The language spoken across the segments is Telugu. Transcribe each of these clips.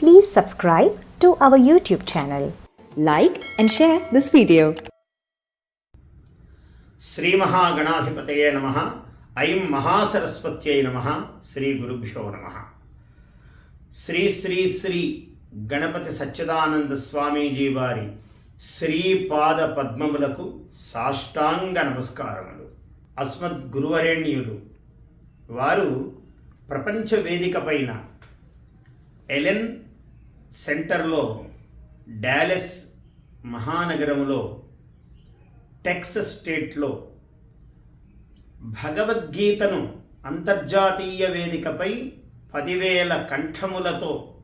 Please subscribe to our YouTube channel. Like and share this video. Shri మహాగణాధిపతయే నమ ఐం మహాసరస్వత్యై నమ శ్రీ గురుభ్యో నమ శ్రీ శ్రీ శ్రీ గణపతి సచ్చిదానంద స్వామీజీ వారి శ్రీపాద పద్మములకు సాష్టాంగ నమస్కారములు అస్మద్ గురువరేణ్యులు వారు ప్రపంచ వేదిక పైన ఎలెన్ సెంటర్లో డాలెస్ మహానగరములో టెక్సస్ స్టేట్లో భగవద్గీతను అంతర్జాతీయ వేదికపై పదివేల కంఠములతో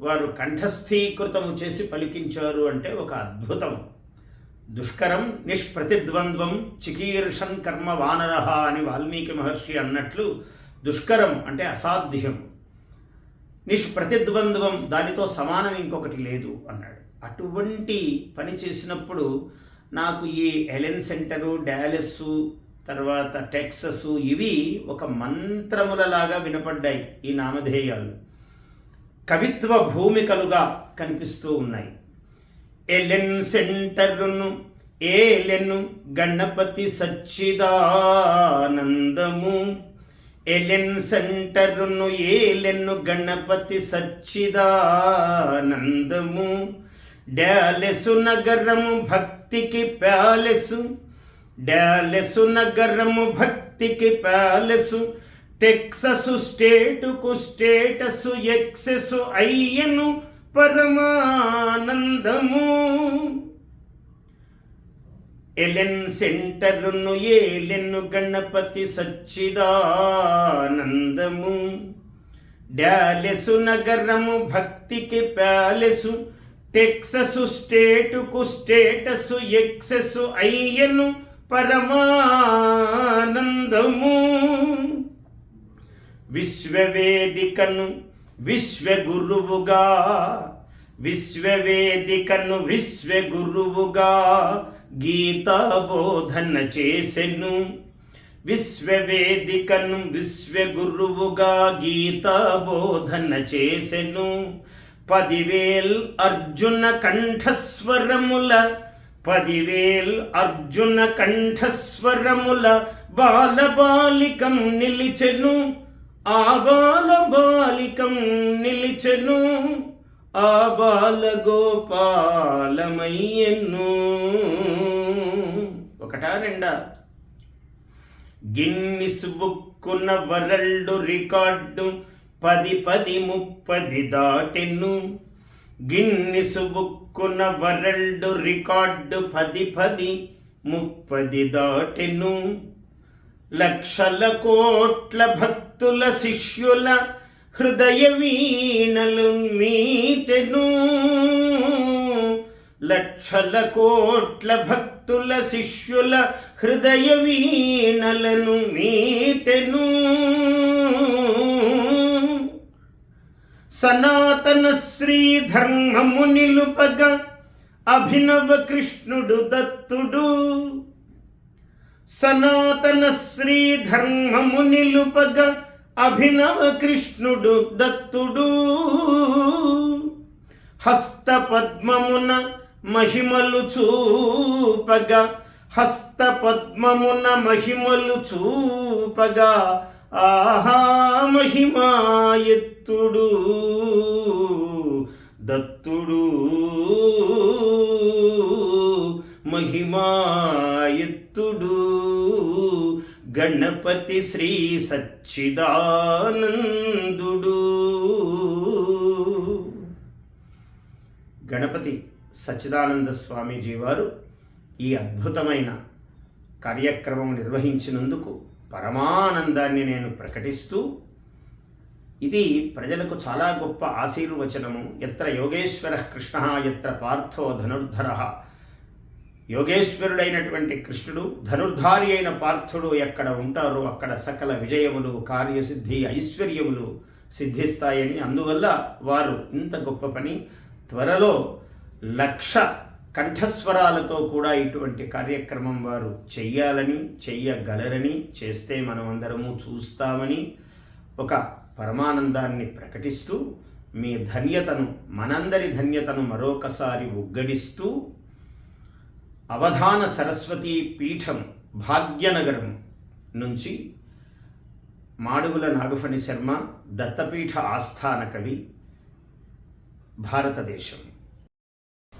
వారు కంఠస్థీకృతము చేసి పలికించారు అంటే ఒక అద్భుతం. దుష్కరం నిష్ప్రతిద్వంద్వం చికీర్షం కర్మ వానరహ అని వాల్మీకి మహర్షి అన్నట్లు దుష్కరం అంటే అసాధ్యం నిష్ప్రతిద్వంద్వం దానితో సమానం ఇంకొకటి లేదు అన్నాడు. అటువంటి పని చేసినప్పుడు నాకు ఈ ఎలెన్ సెంటరు డాలెస్సు తర్వాత టెక్సస్ ఇవి ఒక మంత్రములలాగా వినపడ్డాయి ఈ నామధేయాలు. కవిత్వ భూమికలుగా కనిపిస్తూ ఉన్నాయి. ఎలెన్ సెంటరును ఏలెను గణపతి సచ్చిదానందము ఎలెన్ సెంటరును ఏలెను గణపతి సచ్చిదానందము. డ్యాలెసు నగరము భక్తికి ప్యాలెసు. డ్యాలెసు నగరము భక్తికి ప్యాలెసు. టెక్ససు స్టేటుకు స్టేటసు ఎక్సెసు అయ్యను పరమానందము. ఎలెన్ సెంటరును ఏలెన్ను గణపతి సచ్చిదానందము. డ్యాలెసు నగరము భక్తికి ప్యాలెసు టెక్ససు స్టేటుకు స్టేటసు ఎక్సెసు అయ్యను పరమానందము. విశ్వవేదికను విశ్వగురువుగా విశ్వవేదికను విశ్వగురువుగా గీతా బోధన చేసెను. విశ్వవేదికను విశ్వగురువుగా గీతా బోధన చేసెను. పదివేల్ అర్జున కంఠస్వరముల పదివేల్ అర్జున కంఠస్వరముల బాలబాలికం నిలిచెను. ఆ బాలబాలికం నిలిచెను. ఆ బాలగోపాలమయ్యను. ఒకటా రెండా? గిన్నిస్ బుక్కున్న వరల్డ్ రికార్డు పది పది ముప్పది దాటెన్ను గిన్నిస్ బుక్కున్న వరల్డ్ రికార్డు పది పది ముప్పది దాటెన్ను లక్షల కోట్ల భక్తుల శిష్యుల హృదయ వీణలు మీటెను. లక్షల కోట్ల భక్తుల శిష్యుల హృదయ వీణలను మీటెను. సనాతన శ్రీ ధర్మము నిలుపగా అభినవ కృష్ణుడు దత్తుడు. సనాతన శ్రీ ధర్మము నిలుపగా అభినవ కృష్ణుడు దత్తుడు. హస్త పద్మమున మహిమలు చూపగా హస్త పద్మమున మహిమలు చూపగా ఆహా మహిమా ఎత్తుడు దత్తుడు. మహిమా ఎత్తుడు. గణపతి శ్రీ సచ్చిదానందుడు. గణపతి సచ్చిదానంద స్వామీజీ వారు ఈ అద్భుతమైన కార్యక్రమం నిర్వహించినందుకు పరమానందాన్ని నేను ప్రకటిస్తూ ఇది ప్రజలకు చాలా గొప్ప ఆశీర్వచనము. ఎత్ర యోగేశ్వర కృష్ణ ఎత్ర పార్థో ధనుర్ధర. యోగేశ్వరుడైనటువంటి కృష్ణుడు ధనుర్ధారి అయిన పార్థుడు ఎక్కడ ఉంటారో అక్కడ సకల విజయములు కార్యసిద్ధి ఐశ్వర్యములు సిద్ధిస్తాయని అందువల్ల వారు ఇంత గొప్ప పని త్వరలో లక్ష కంఠస్వరాలతో కూడా ఇటువంటి కార్యక్రమం వారు చెయ్యాలని చెయ్యగలరని చేస్తే మనమందరము చూస్తామని ఒక పరమానందాన్ని ప్రకటిస్తూ మీ ధన్యతను మనందరి ధన్యతను మరొకసారి ఉగ్గడిస్తూ అవధాన సరస్వతీ పీఠం భాగ్యనగరం నుంచి మాడుగుల నాగఫణి శర్మ దత్తపీఠ ఆస్థాన కవి భారతదేశం.